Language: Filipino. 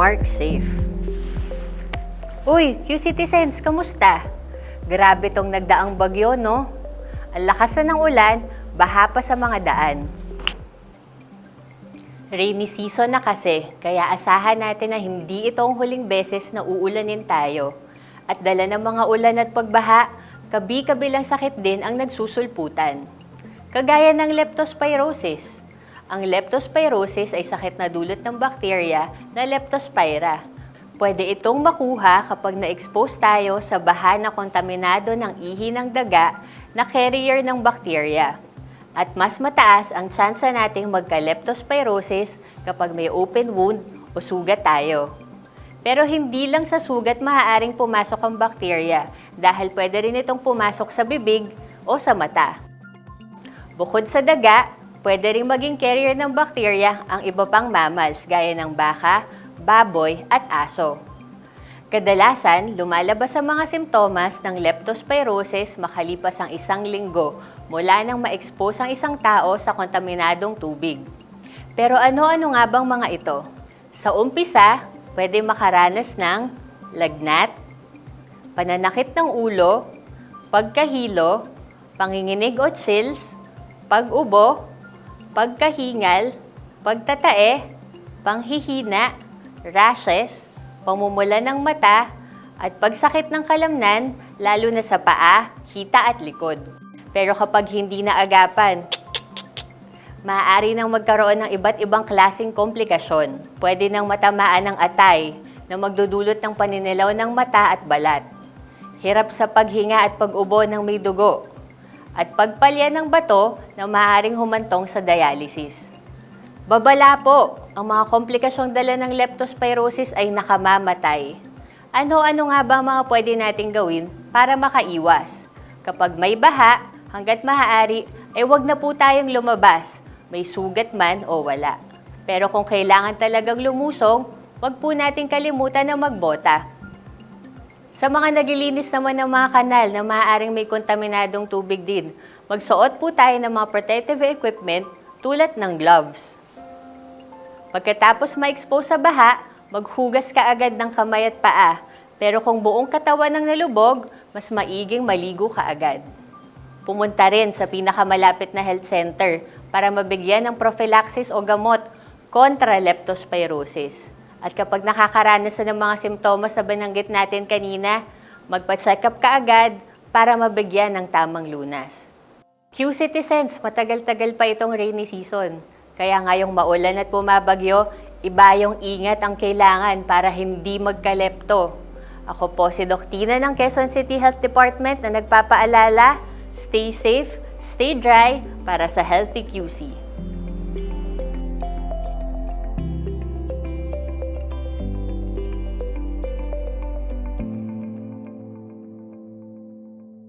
Mark Safe. Uy, Q-Citizens, kamusta? Grabe tong nagdaang bagyo, no? Ang lakas na ng ulan, baha pa sa mga daan. Rainy season na kasi, kaya asahan natin na hindi ito ang huling beses na uulanin tayo. At dala ng mga ulan at pagbaha, kabi-kabilang sakit din ang nagsusulputan. Kagaya ng leptospirosis. Ang leptospirosis ay sakit na dulot ng bakterya na leptospira. Pwede itong makuha kapag na-expose tayo sa baha na kontaminado ng ihi ng daga na carrier ng bakterya. At mas mataas ang tsansa nating magka-leptospirosis kapag may open wound o sugat tayo. Pero hindi lang sa sugat maaaring pumasok ang bakterya dahil pwede rin itong pumasok sa bibig o sa mata. Bukod sa daga, pwede rin maging carrier ng bakterya ang iba pang mammals gaya ng baka, baboy at aso. Kadalasan, lumalabas ang mga simptomas ng leptospirosis makalipas ang isang linggo mula nang ma-expose ang isang tao sa kontaminadong tubig. Pero ano-ano nga bang mga ito? Sa umpisa, pwede makaranas ng lagnat, pananakit ng ulo, pagkahilo, panginginig o chills, pag-ubo, pagkahingal, pagtatae, panghihina, rashes, pamumula ng mata, at pagsakit ng kalamnan, lalo na sa paa, hita at likod. Pero kapag hindi na agapan, maaari nang magkaroon ng iba't ibang klasing komplikasyon. Pwede nang matamaan ng atay na magdudulot ng paninilaw ng mata at balat. Hirap sa paghinga at pag-ubo ng may dugo. At pagpalya ng bato na maaaring humantong sa dialysis. Babala po, ang mga komplikasyong dala ng leptospirosis ay nakamamatay. Ano-ano nga ba mga pwede nating gawin para makaiwas? Kapag may baha, hanggat maaari, ay wag na po tayong lumabas, may sugat man o wala. Pero kung kailangan talagang lumusong, wag po nating kalimutan na magbota. Sa mga naglilinis naman ng mga kanal na maaaring may kontaminadong tubig din, magsuot po tayo ng mga protective equipment tulad ng gloves. Pagkatapos ma-expose sa baha, maghugas ka agad ng kamay at paa. Pero kung buong katawan ang nalubog, mas maiging maligo ka agad. Pumunta rin sa pinakamalapit na health center para mabigyan ng prophylaxis o gamot kontra leptospirosis. At kapag nakakaranas na ng mga simptomas na bananggit natin kanina, magpa-check up ka agad para mabigyan ng tamang lunas. Q-Citizens, matagal-tagal pa itong rainy season. Kaya ngayong maulan at bumabagyo, iba yung ingat ang kailangan para hindi magkalepto. Ako po si Doc Tina ng Quezon City Health Department na nagpapaalala, stay safe, stay dry para sa healthy QC.